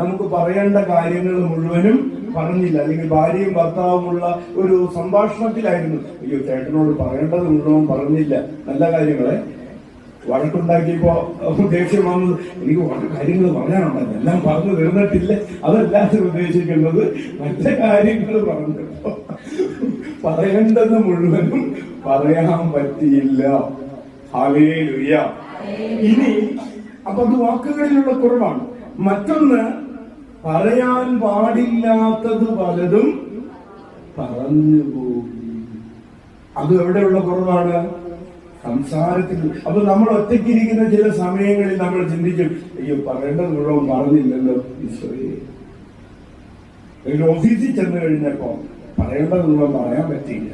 നമുക്ക് പറയേണ്ട കാര്യങ്ങൾ മുഴുവനും പറഞ്ഞില്ല. അല്ലെങ്കിൽ ഭാര്യയും ഭർത്താവുമുള്ള ഒരു സംഭാഷണത്തിലായിരുന്നു. അയ്യോ ചേട്ടനോട് പറയേണ്ടത് മുഴുവൻ പറഞ്ഞില്ല. നല്ല കാര്യങ്ങളെ. വഴക്കുണ്ടാക്കിയപ്പോ ദേഷ്യം വന്നത് എനിക്ക് വളരെ കാര്യങ്ങൾ പറയാനുണ്ടല്ലോ എല്ലാം പറഞ്ഞു തീർന്നിട്ടില്ല. അതല്ലാതെ ഉദ്ദേശിക്കുന്നത് നല്ല കാര്യങ്ങൾ പറഞ്ഞപ്പോ പറയേണ്ടത് മുഴുവനും പറയാൻ പറ്റിയില്ല. ഹല്ലേലൂയ. ഇനി അപ്പൊ അത് വാക്കുകളിലുള്ള കുറവാണ്. മറ്റൊന്ന് പറയാൻ പാടില്ലാത്തത് പലതും പറഞ്ഞു പോകും അത് എവിടെയുള്ള കുറവാണ്? സംസാരത്തിൽ. അപ്പൊ നമ്മൾ ഒറ്റയ്ക്കിരിക്കുന്ന ചില സമയങ്ങളിൽ നമ്മൾ ചിന്തിക്കും അയ്യോ പറയേണ്ടത് മുഴുവൻ പറഞ്ഞില്ലല്ലോ ഈശ്വരയെ ഓഫീസിൽ ചെന്ന് കഴിഞ്ഞപ്പോ പറയേണ്ടത് മുഴുവൻ പറയാൻ പറ്റിയില്ല.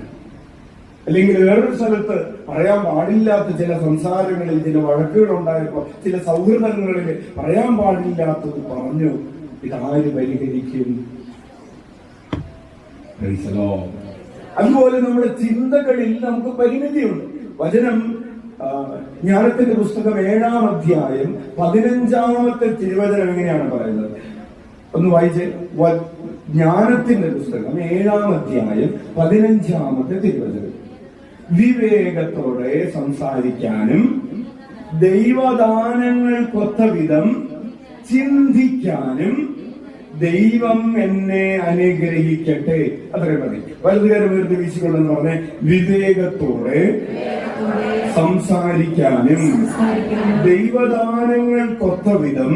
അല്ലെങ്കിൽ വേറൊരു സ്ഥലത്ത് പറയാൻ പാടില്ലാത്ത ചില സംസാരങ്ങളിൽ ചില വഴക്കുകൾ ഉണ്ടായപ്പോ ചില സൗഹൃദങ്ങളിൽ പറയാൻ പാടില്ലാത്തത് പറഞ്ഞു ഇതാര് പരിഹരിക്കും. അതുപോലെ നമ്മുടെ ചിന്തകളിൽ നമുക്ക് പരിമിതിയുണ്ട്. വചനം ജ്ഞാനത്തിന്റെ പുസ്തകം ഏഴാം അധ്യായം പതിനഞ്ചാമത്തെ തിരുവചനം എങ്ങനെയാണ് പറയുന്നത്? ഒന്ന് വായിച്ചേ. ജ്ഞാനത്തിന്റെ പുസ്തകം ഏഴാം അധ്യായം പതിനഞ്ചാമത്തെ തിരുവചനം. വിവേകത്തോടെ സംസാരിക്കാനും ദൈവദാനങ്ങൾക്കൊത്ത വിധം ചിന്തിക്കാനും ദൈവം എന്നെ അനുഗ്രഹിക്കട്ടെ. അത്രയും മതി. വലതുകാരം ഉയർത്തി വീശിക്കൊണ്ടെന്ന് പറഞ്ഞ വിവേകത്തോടെ സംസാരിക്കാനും ദൈവദാനങ്ങൾക്കൊത്ത വിധം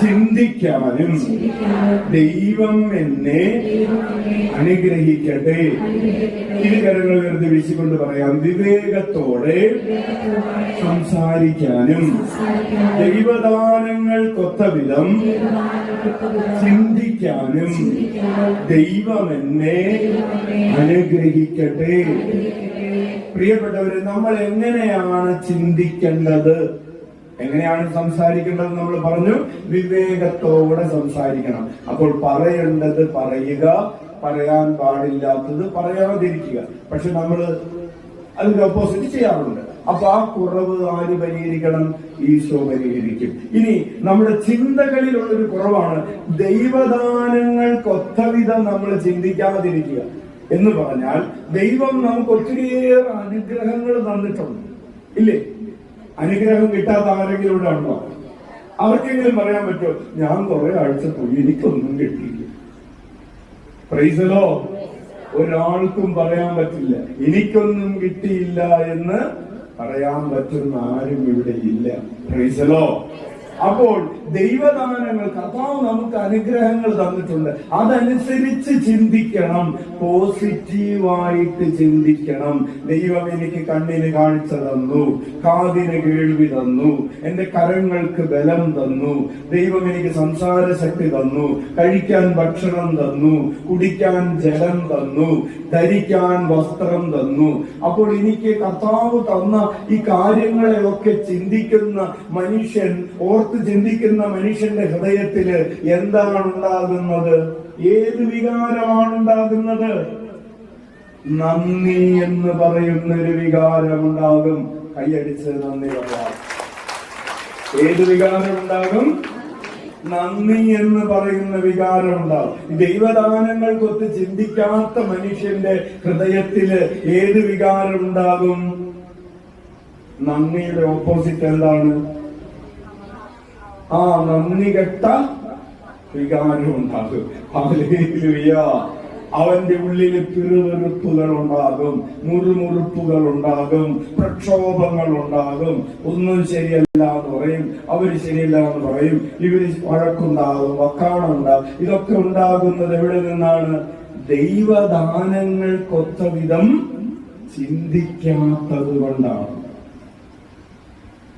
ചിന്തിക്കാനും ദൈവം എന്നെ അനുഗ്രഹിക്കട്ടെ. തിരുകരങ്ങൾ എടുത്ത് വീശിക്കൊണ്ട് പറയാം വിവേകത്തോടെ സംസാരിക്കാനും ദൈവദാനങ്ങൾക്കൊത്ത വിധം ചിന്തിക്കാനും ദൈവം എന്നെ അനുഗ്രഹിക്കട്ടെ. പ്രിയപ്പെട്ടവരെ നമ്മൾ എങ്ങനെയാണ് ചിന്തിക്കേണ്ടത്? എങ്ങനെയാണ് സംസാരിക്കേണ്ടത് നമ്മൾ പറഞ്ഞു? വിവേകത്തോടെ സംസാരിക്കണം. അപ്പോൾ പറയേണ്ടത് പറയുക പറയാൻ പാടില്ലാത്തത് പറയാതിരിക്കുക. പക്ഷെ നമ്മൾ അതിന്റെ ഓപ്പോസിറ്റ് ചെയ്യാറുണ്ട്. അപ്പൊ ആ കുറവ് ആര് പരിഹരിക്കണം? ഈശോ പരിഹരിക്കും. ഇനി നമ്മുടെ ചിന്തകളിലുള്ളൊരു കുറവാണ്. ദൈവദാനങ്ങൾക്കൊത്തവിധം നമ്മൾ ചിന്തിക്കാതിരിക്കുക. എന്ന് പറഞ്ഞാൽ ദൈവം നമുക്ക് ഒത്തിരിയേറെ അനുഗ്രഹങ്ങൾ തന്നിട്ടുണ്ട്. ഇല്ലേ? അനുഗ്രഹം കിട്ടാത്ത ആരെങ്കിലും ഇവിടെ ഉണ്ടോ? അവർക്കെങ്കിലും പറയാൻ പറ്റുമോ? ഞാൻ കുറെ ആഴ്ച പോയി എനിക്കൊന്നും കിട്ടിയില്ല. പ്രൈസലോ ഒരാൾക്കും പറയാൻ പറ്റില്ല. എനിക്കൊന്നും കിട്ടിയില്ല എന്ന് പറയാൻ പറ്റുന്ന ആരും ഇവിടെ ഇല്ല. പ്രൈസലോ അപ്പോൾ ദൈവദാനങ്ങൾ കർത്താവ് നമുക്ക് അനുഗ്രഹങ്ങൾ തന്നിട്ടുണ്ട്. അതനുസരിച്ച് ചിന്തിക്കണം. പോസിറ്റീവായിട്ട് ചിന്തിക്കണം. ദൈവം എനിക്ക് കണ്ണിന് കാഴ്ച തന്നു. കാതിന് കേൾവി തന്നു. എന്റെ കരങ്ങൾക്ക് ബലം തന്നു. ദൈവം എനിക്ക് സംസാര ശക്തി തന്നു. കഴിക്കാൻ ഭക്ഷണം തന്നു. കുടിക്കാൻ ജലം തന്നു. ധരിക്കാൻ വസ്ത്രം തന്നു. അപ്പോൾ എനിക്ക് കർത്താവ് തന്ന ഈ കാര്യങ്ങളെയൊക്കെ ചിന്തിക്കുന്ന മനുഷ്യൻ ഓർത്ത് ചിന്തിക്കുന്ന മനുഷ്യന്റെ ഹൃദയത്തിൽ എന്താണ് ഉണ്ടാകുന്നത് ഏത് വികാരമാണ് ഉണ്ടാകുന്നത് നന്ദി എന്ന് പറയുന്ന ഒരു വികാരം ഉണ്ടാകും കൈയടിച്ച് നന്ദി പറയാം. ഏത് വികാരം ഉണ്ടാകും നന്ദി എന്ന് പറയുന്ന വികാരം ഉണ്ടാവും ദൈവദാനങ്ങൾക്കൊത്ത് ചിന്തിക്കാത്ത മനുഷ്യന്റെ ഹൃദയത്തിൽ ഏത് വികാരം ഉണ്ടാകും നന്ദിയുടെ ഓപ്പോസിറ്റ് എന്താണ്? ആ നന്ദി കെട്ട വികാരം. അവന്റെ ഉള്ളിൽ പിറുവെറുപ്പുകൾ ഉണ്ടാകും മുറുമുറുപ്പുകൾ ഉണ്ടാകും പ്രക്ഷോഭങ്ങൾ ഉണ്ടാകും ഒന്നും ശരിയല്ല എന്ന് പറയും. അവർ ശരിയല്ല എന്ന് പറയും. ഇവർ വഴക്കുണ്ടാകും വക്കാണുണ്ടാകും ഇതൊക്കെ ഉണ്ടാകുന്നത് എവിടെ നിന്നാണ്? ദൈവദാനങ്ങൾക്കൊത്ത വിധം ചിന്തിക്കാത്തത് കൊണ്ടാണ്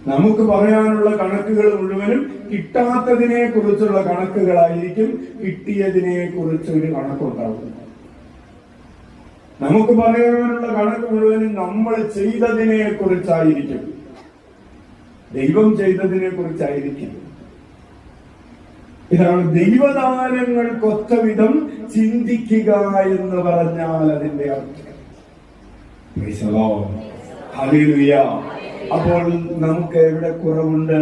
നമുക്ക് പറയാനുള്ള കണക്കുകൾ മുഴുവനും കിട്ടാത്തതിനെ കുറിച്ചുള്ള കണക്കുകളായിരിക്കും കിട്ടിയതിനെ കുറിച്ച് ഒരു കണക്കുണ്ടാവും നമുക്ക് പറയാനുള്ള കണക്ക് മുഴുവനും നമ്മൾ ചെയ്തതിനെ കുറിച്ചായിരിക്കും ദൈവം ചെയ്തതിനെ കുറിച്ചായിരിക്കും ഇതാണ് ദൈവദാനങ്ങൾക്കൊത്ത വിധം ചിന്തിക്കുക എന്ന് പറഞ്ഞാൽ അതിന്റെ അർത്ഥം. അപ്പോൾ നമുക്ക് എവിടെ കുറവുണ്ട്?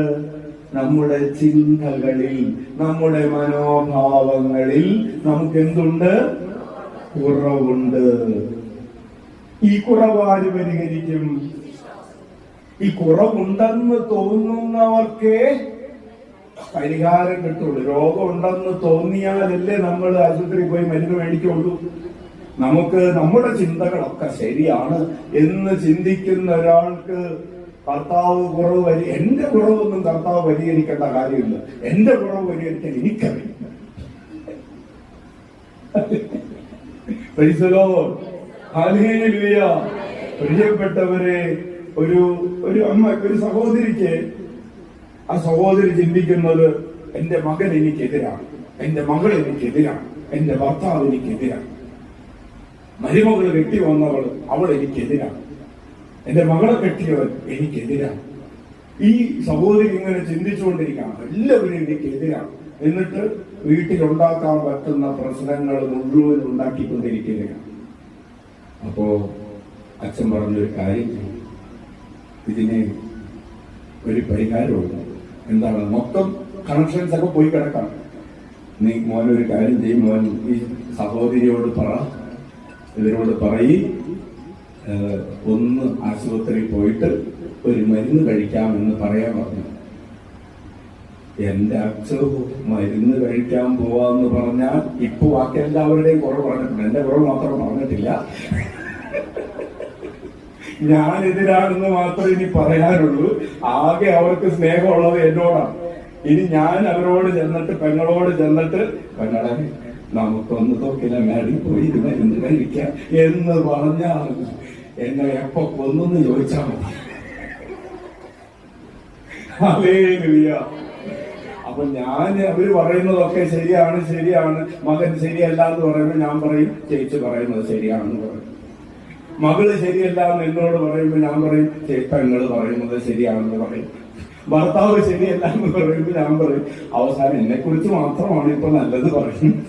നമ്മുടെ ചിന്തകളിൽ നമ്മുടെ മനോഭാവങ്ങളിൽ നമുക്ക് എന്തുണ്ട് കുറവുണ്ട്. ഈ കുറവ് ആര് പരിഹരിക്കും? ഈ കുറവുണ്ടെന്ന് തോന്നുന്നവർക്കേ പരിഹാരം കിട്ടുള്ളൂ. രോഗമുണ്ടെന്ന് തോന്നിയാലല്ലേ നമ്മൾ ആശുപത്രി പോയി മരുന്ന് മേടിക്കുള്ളൂ. നമുക്ക് നമ്മുടെ ചിന്തകളൊക്കെ ശരിയാണ് എന്ന് ചിന്തിക്കുന്ന ഒരാൾക്ക് കർത്താവ് കുറവ് വരി എന്റെ കുറവൊന്നും കർത്താവ് പരിഹരിക്കേണ്ട കാര്യമില്ല. എന്റെ കുറവ് പരിഹരിക്കാൻ എനിക്കറിയില്ല. പ്രിയപ്പെട്ടവരെ ഒരു ഒരു അമ്മ ഒരു സഹോദരിക്ക് ആ സഹോദരി ചിന്തിക്കുന്നത് എന്റെ മകൻ എനിക്കെതിരാണ്. എന്റെ മകൾ എനിക്കെതിരാണ്. എന്റെ ഭർത്താവ് എനിക്കെതിരാണ്. മരുമകൾ കെട്ടി വന്നവൾ അവൾ എനിക്കെതിരാണ്. എന്റെ മകളെ കെട്ടിയവൻ എനിക്കെതിരാണ്. ഈ സഹോദരി ഇങ്ങനെ ചിന്തിച്ചുകൊണ്ടിരിക്കുകയാണ്. എല്ലാവരും എനിക്കെതിരാണ്. എന്നിട്ട് വീട്ടിലുണ്ടാക്കാൻ പറ്റുന്ന പ്രശ്നങ്ങൾ മുഴുവൻ ഉണ്ടാക്കിക്കൊണ്ടിരിക്കുകയാണ്. അപ്പോ അച്ഛൻ പറഞ്ഞൊരു കാര്യം. ഇതിന് ഒരു പരിഹാരമുണ്ട്. എന്താണ്? മൊത്തം കണക്ഷൻസ് ഒക്കെ പോയി കിടക്കണം. നീ മോൻ ഒരു കാര്യം ചെയ്യും. മോൻ ഈ സഹോദരിയോട് പറ. ഇവരോട് പറയി. ഒന്ന് ആശുപത്രിയിൽ പോയിട്ട് ഒരു മരുന്ന് കഴിക്കാമെന്ന് പറയാൻ പറഞ്ഞു. എന്റെ അച്ഛ മരുന്ന് കഴിക്കാൻ പോവാന്ന് പറഞ്ഞാൽ ഇപ്പൊ ബാക്കി എല്ലാവരുടെയും കുറവ് പറഞ്ഞിട്ടുണ്ട്. എന്റെ കുറവ് മാത്രം പറഞ്ഞിട്ടില്ല. ഞാൻ എതിരാണെന്ന് മാത്രമേ ഇനി പറയാനുള്ളൂ. ആകെ അവർക്ക് സ്നേഹമുള്ളത് എന്നോടാണ്. ഇനി ഞാൻ അവരോട് ചെന്നിട്ട് പെങ്ങളോട് ചെന്നിട്ട് പെങ്ങളെ നമുക്കൊന്ന് തോക്കില മേടി പോയി മരുന്ന് കഴിക്കാം എന്ന് പറഞ്ഞാൽ എന്നെ എപ്പോ കൊന്നെന്ന് ചോദിച്ചാൽ മതി. ഹല്ലേലൂയ. അപ്പൊ ഞാൻ അവർ പറയുന്നതൊക്കെ ശരിയാണ് ശരിയാണ്. മകൻ ശരിയല്ല എന്ന് പറയുമ്പോൾ ഞാൻ പറയും ചേച്ചി പറയുന്നത് ശരിയാണെന്ന് പറയും. മകൾ ശരിയല്ല എന്ന് എന്നോട് പറയുമ്പോൾ ഞാൻ പറയും പെങ്ങൾ പറയുന്നത് ശരിയാണെന്ന് പറയും. ഭർത്താവ് ശരിയല്ല എന്ന് പറയുമ്പോൾ ഞാൻ പറയും അവസാനം എന്നെ കുറിച്ച് മാത്രമാണ് ഇപ്പൊ നല്ലത് പറയുന്നത്.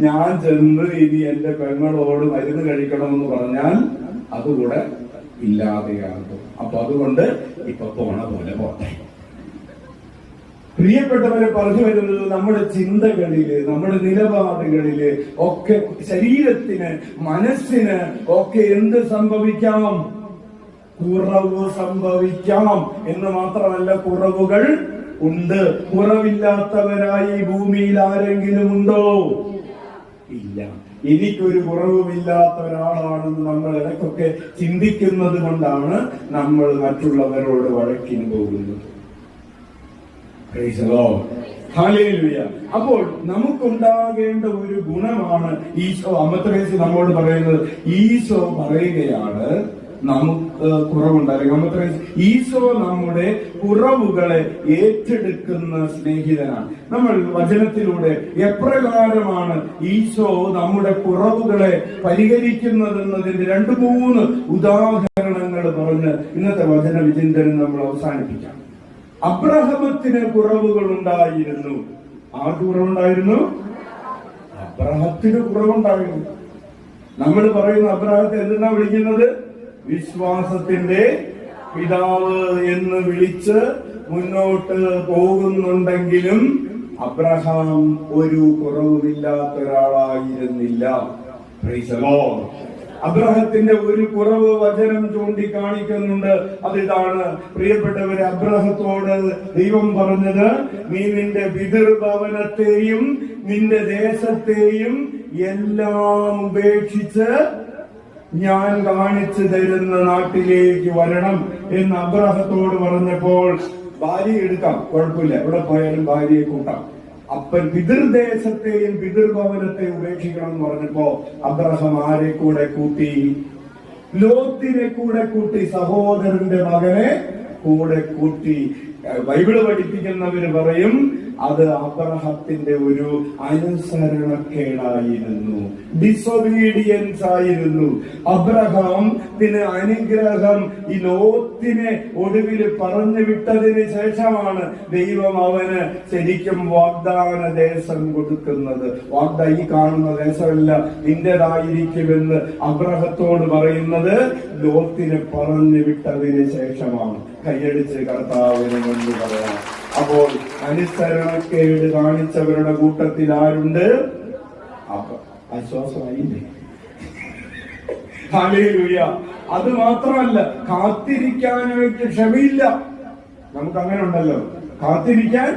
ഞാൻ ചെന്ന് ഇനി എന്റെ പെങ്ങളോട് മരുന്ന് കഴിക്കണമെന്ന് പറഞ്ഞാൽ അതുകൂടെ ഇല്ലാതെയാകും. അപ്പൊ അതുകൊണ്ട് ഇപ്പൊ പോണ പോലെ പോട്ടെ. പ്രിയപ്പെട്ടവരെ പറഞ്ഞു വരുന്നത് നമ്മുടെ ചിന്തകളിൽ നമ്മുടെ നിലപാടുകളിൽ ഒക്കെ ശരീരത്തിന് മനസ്സിന് ഒക്കെ എന്ത് സംഭവിക്കാം? കുറവ് സംഭവിക്കാം എന്ന് മാത്രമല്ല കുറവുകൾ ഉണ്ട്. കുറവില്ലാത്തവരായി ഭൂമിയിൽ ആരെങ്കിലും ഉണ്ടോ? ഇല്ല. എനിക്കൊരു കുറവുമില്ലാത്ത ഒരാളാണെന്ന് നമ്മൾ ഇടയ്ക്കൊക്കെ ചിന്തിക്കുന്നത് കൊണ്ടാണ് നമ്മൾ മറ്റുള്ളവരോട് വഴക്കിന് പോകുന്നത്. അപ്പോൾ നമുക്കുണ്ടാകേണ്ട ഒരു ഗുണമാണ് ഈശോ. അമ്മത്രേസ് നമ്മോട് പറയുന്നത് ഈശോ പറയുകയാണ് നമുക്ക് കുറവുണ്ടാകും നമുക്ക് ഈശോ നമ്മുടെ കുറവുകളെ ഏറ്റെടുക്കുന്ന സ്നേഹിതനാണ്. നമ്മൾ വചനത്തിലൂടെ എപ്രകാരമാണ് ഈശോ നമ്മുടെ കുറവുകളെ പരിഹരിക്കുന്നതെന്നതിന്റെ രണ്ട് മൂന്ന് ഉദാഹരണങ്ങൾ പറഞ്ഞ് ഇന്നത്തെ വചന വിചിന്തനം നമ്മൾ അവസാനിപ്പിക്കാം. അബ്രഹമത്തിന് കുറവുകൾ ഉണ്ടായിരുന്നു ആർക്ക് കുറവുണ്ടായിരുന്നു? അബ്രഹത്തിന് കുറവുണ്ടായിരുന്നു. നമ്മൾ പറയുന്ന അബ്രഹത്തെ എന്തിനാ വിളിക്കുന്നത്? വിശ്വാസത്തിന്റെ പിതാവ് എന്ന് വിളിച്ച് മുന്നോട്ട് പോകുന്നുണ്ടെങ്കിലും അബ്രഹാം ഒരു കുറവുമില്ലാത്ത ഒരാളായിരുന്നില്ല. അബ്രഹത്തിന്റെ ഒരു കുറവ് വചനം ചൂണ്ടിക്കാണിക്കുന്നുണ്ട് അതിതാണ് പ്രിയപ്പെട്ടവരെ അബ്രഹത്തോട് ദൈവം പറഞ്ഞത് നീ നിന്റെ പിതൃഭവനത്തെയും നിന്റെ ദേശത്തെയും എല്ലാം ഉപേക്ഷിച്ച് ഞാൻ കാണിച്ചു തരുന്ന നാട്ടിലേക്ക് വരണം എന്ന് അബ്രഹത്തോട് പറഞ്ഞപ്പോൾ ഭാര്യ എടുക്കാം കുഴപ്പമില്ല. എവിടെ പോയാലും ഭാര്യയെ കൂട്ടാം. അപ്പൻ പിതൃദേശത്തെയും പിതൃഭവനത്തെയും ഉപേക്ഷിക്കണം എന്ന് പറഞ്ഞപ്പോ അബ്രഹം ആരെ കൂടെ കൂട്ടി? ലോത്തിനെ കൂടെ കൂട്ടി സഹോദരന്റെ മകനെ കൂടെ കൂട്ടി. ബൈബിൾ പഠിപ്പിക്കുന്നവര് പറയും അത് അബ്രഹത്തിന്റെ ഒരു അനുസരണക്കേടായിരുന്നു. ഡിസൊബീഡിയൻസ് ആയിരുന്നു. അബ്രഹാത്തിന് അനുഗ്രഹം ഈ ലോത്തിനെ ഒടുവിൽ പറഞ്ഞു വിട്ടതിന് ശേഷമാണ് ദൈവം അവന് ശരിക്കും വാഗ്ദാന ദേശം കൊടുക്കുന്നത്. വാഗ്ദ ഈ കാണുന്ന ദേശമല്ല നിന്റേതായിരിക്കുമെന്ന് അബ്രഹത്തോട് പറയുന്നത് ലോത്തിനെ പറഞ്ഞു വിട്ടതിന് ശേഷമാണ്. കൈയടിച്ച് കർത്താവിനെ കൊണ്ട് പറയാം. അപ്പോൾ അനുസരണക്കേട് കാണിച്ചവരുടെ കൂട്ടത്തിൽ ആരുണ്ട്? അപ്പൊ ആശ്വാസമായില്ലേ അത് മാത്രമല്ല കാത്തിരിക്കാനായിട്ട് ക്ഷമയില്ല. നമുക്ക് അങ്ങനെ ഉണ്ടല്ലോ കാത്തിരിക്കാൻ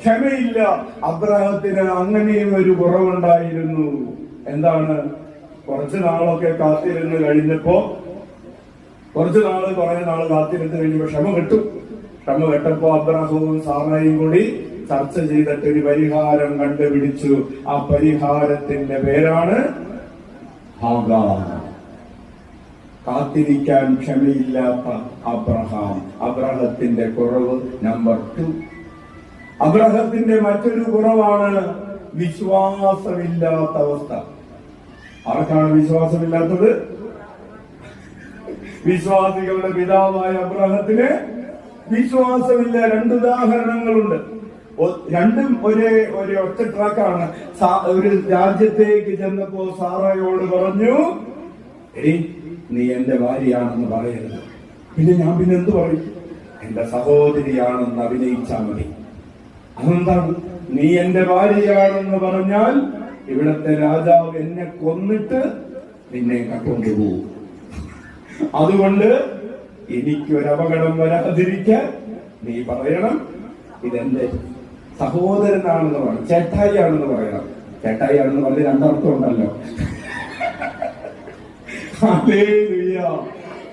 ക്ഷമയില്ല. അബ്രഹത്തിന് അങ്ങനെയും ഒരു കുറവുണ്ടായിരുന്നു. എന്താണ്? കുറച്ചു നാളൊക്കെ കാത്തിരുന്ന് കഴിഞ്ഞപ്പോ കുറച്ചു നാൾ കുറെ നാൾ കാത്തിരുന്ന് കഴിഞ്ഞപ്പോ ക്ഷമ കിട്ടും. ക്ഷമ കെട്ടപ്പോ അബ്രാഹവും സാറയും കൂടി ചർച്ച ചെയ്തിട്ട് ഒരു പരിഹാരം കണ്ടുപിടിച്ചു. ആ പരിഹാരത്തിന്റെ പേരാണ് കാത്തിരിക്കാൻ ക്ഷമയില്ലാത്ത അബ്രഹാം. അബ്രഹത്തിന്റെ കുറവ് നമ്പർ ടു. അബ്രഹത്തിന്റെ മറ്റൊരു കുറവാണ് വിശ്വാസമില്ലാത്ത അവസ്ഥ. ആർക്കാണ് വിശ്വാസമില്ലാത്തത്? വിശ്വാസികളുടെ പിതാവായ അബ്രഹത്തിന് വിശ്വാസമില്ല. രണ്ട് ഉദാഹരണങ്ങളുണ്ട്. രണ്ടും ഒരേ ഒരു ഒറ്റ ട്രാക്കാണ്. ഒരു രാജ്യത്തേക്ക് ചെന്നപ്പോ സാറയോട് പറഞ്ഞു എടി നീ എന്റെ ഭാര്യയാണെന്ന് പറയരുത്. പിന്നെ ഞാൻ പിന്നെ എന്ത് പറയും? എന്റെ സഹോദരിയാണെന്ന് അഭിനയിച്ചാൽ മതി. അതെന്താണ്? നീ എന്റെ ഭാര്യയാണെന്ന് പറഞ്ഞാൽ ഇവിടത്തെ രാജാവ് എന്നെ കൊന്നിട്ട് നിന്നെ കട്ടുകൊണ്ടുപോകും അതുകൊണ്ട് എനിക്കൊരു അപകടം വരാതിരിക്കാൻ നീ പറയണം. ഇതെന്റെ സഹോദരനാണെന്ന് പറയണം. ചേട്ടായി ആണെന്ന് പറയണം. ചേട്ടായി പറഞ്ഞ രണ്ടർത്ഥം ഉണ്ടല്ലോ.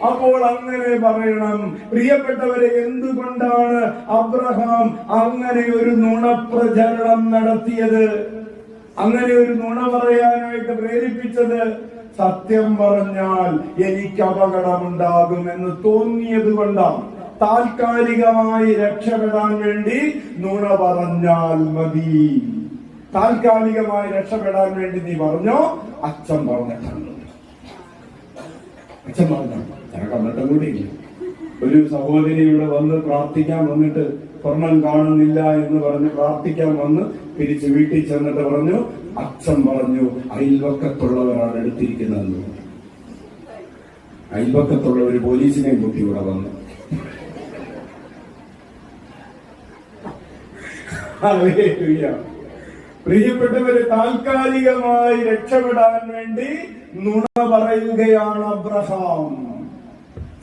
അപ്പോൾ അങ്ങനെ പറയണം. പ്രിയപ്പെട്ടവരെ എന്തുകൊണ്ടാണ് അബ്രഹാം അങ്ങനെ ഒരു നുണപ്രചരണം നടത്തിയത്? അങ്ങനെ ഒരു നുണ പറയാനായിട്ട് പ്രേരിപ്പിച്ചത്? സത്യം പറഞ്ഞാൽ എനിക്ക് അപകടം അപകടമുണ്ടാകുമെന്ന് തോന്നിയത് കൊണ്ടാണ്. താൽക്കാലികമായി രക്ഷപ്പെടാൻ വേണ്ടി നുണ പറഞ്ഞാൽ മതി. താൽക്കാലികമായി രക്ഷപ്പെടാൻ വേണ്ടി നീ പറഞ്ഞോ? അച്ഛൻ പറഞ്ഞിട്ടുണ്ട് അച്ഛൻ പറഞ്ഞു കൂടി കൂടിയില്ല. ഒരു സഹോദരി ഇവിടെ വന്ന് പ്രാർത്ഥിക്കാൻ വന്നിട്ട് സ്വർണം കാണുന്നില്ല എന്ന് പറഞ്ഞ് പ്രാർത്ഥിക്കാൻ വന്ന് തിരിച്ച് വീട്ടിൽ ചെന്നിട്ട് പറഞ്ഞു അച്ഛൻ പറഞ്ഞു അയൽവക്കത്തുള്ളവരാണ് എടുത്തിരിക്കുന്നതെന്ന് അയൽവക്കത്തുള്ളവർ അയൽവക്കത്തുള്ള ഒരു പോലീസിനെയും കൂട്ടി ഇവിടെ വന്നു. പ്രിയപ്പെട്ടവരെ താൽക്കാലികമായി രക്ഷപ്പെടാൻ വേണ്ടി നുണ പറയുകയാണ് അബ്രഹാം.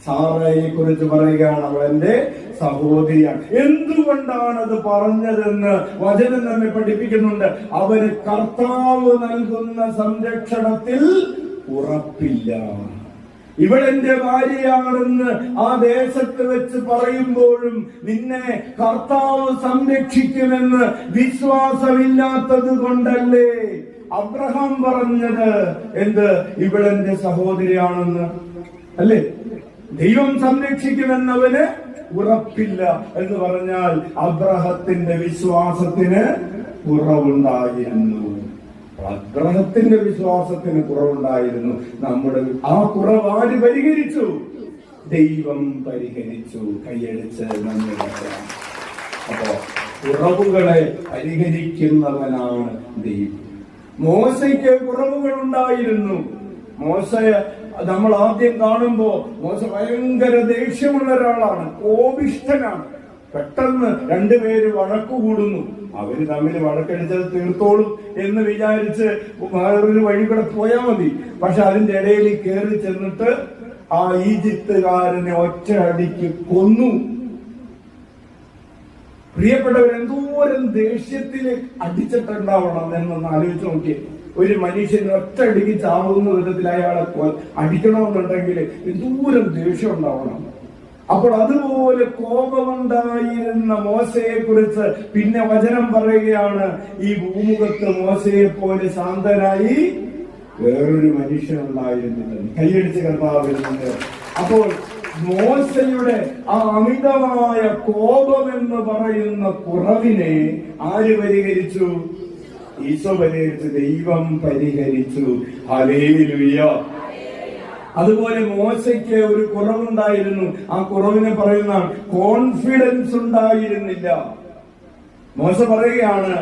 സാറയെ കുറിച്ച് പറയുകയാണ് അവന്റെ സഹോദരിയാണ്. എന്തുകൊണ്ടാണ് അത് പറഞ്ഞതെന്ന് വചനം നമ്മെ പഠിപ്പിക്കുന്നുണ്ട്. അവർ കർത്താവ് നൽകുന്ന സംരക്ഷണത്തിൽ ഉറപ്പില്ല. ഇവളെന്റെ ഭാര്യയാണെന്ന് ആ ദേശത്ത് വെച്ച് പറയുമ്പോഴും നിന്നെ കർത്താവ് സംരക്ഷിക്കുമെന്ന് വിശ്വാസമില്ലാത്തത് കൊണ്ടല്ലേ അബ്രഹാം പറഞ്ഞത് എന്ത്? ഇവളെന്റെ സഹോദരിയാണെന്ന്. അല്ലേ? ദൈവം സംരക്ഷിക്കുമെന്നവന് ഉറപ്പില്ല എന്ന് പറഞ്ഞാൽ അബ്രഹത്തിന്റെ വിശ്വാസത്തിന് കുറവുണ്ടായിരുന്നു. അബ്രഹത്തിന്റെ വിശ്വാസത്തിന് കുറവുണ്ടായിരുന്നു. നമ്മുടെ ആ കുറവ് ആര് പരിഹരിച്ചു? ദൈവം പരിഹരിച്ചു. കൈയടിച്ച് നന്ദി അപ്പോ കുറവുകളെ പരിഹരിക്കുന്നവനാണ് ദൈവം. മോശയ്ക്ക് കുറവുകൾ ഉണ്ടായിരുന്നു മോശ നമ്മൾ ആദ്യം കാണുമ്പോ മോശ ഭയങ്കര ദേഷ്യമുള്ള ഒരാളാണ്. കോപിഷ്ഠനാണ്. പെട്ടെന്ന് രണ്ടുപേര് വഴക്കു കൂടുന്നു. അവർ തമ്മിൽ വഴക്കടിച്ചത് തീർത്തോളും എന്ന് വിചാരിച്ച് വേറൊരു വഴി കൂടെ പോയാൽ മതി. പക്ഷെ അതിന്റെ ഇടയിൽ കയറി ചെന്നിട്ട് ആ ഈജിപ്തുകാരനെ ഒറ്റ അടിക്ക് കൊന്നു. പ്രിയപ്പെട്ടവർ എന്തോരം ദേഷ്യത്തിൽ അടിച്ചിട്ടുണ്ടാവണം എന്നൊന്ന് ആലോചിച്ച് നോക്കിയേ. ഒരു മനുഷ്യൻ ഒറ്റയടിക്ക് ചാവുന്ന വിധത്തിൽ അയാളെ അടിക്കണമെന്നുണ്ടെങ്കിൽ എന്തോരം ദേഷ്യം ഉണ്ടാവണം. അപ്പോൾ അതുപോലെ കോപമുണ്ടായിരുന്ന മോശയെ കുറിച്ച് പിന്നെ വചനം പറയുകയാണ് ഈ ഭൂമുഖത്ത് മോശയെ പോലെ ശാന്തനായി വേറൊരു മനുഷ്യനുണ്ടായിരുന്നില്ല. കൈയടിച്ച് കർത്താവിരുന്നുണ്ട് അപ്പോൾ മോശയുടെ ആ അമിതമായ കോപം എന്ന് പറയുന്ന കുറവിനെ ആര് പരിഹരിച്ചു? ഈശോ ദൈവം പരിഹരിച്ചു. ഹലേലുയ്യ അതുപോലെ മോശയ്ക്ക് ഒരു കുറവുണ്ടായിരുന്നു. ആ കുറവിനെ പറയുന്ന കോൺഫിഡൻസ് ഉണ്ടായിരുന്നില്ല. മോശ പറയുകയാണ്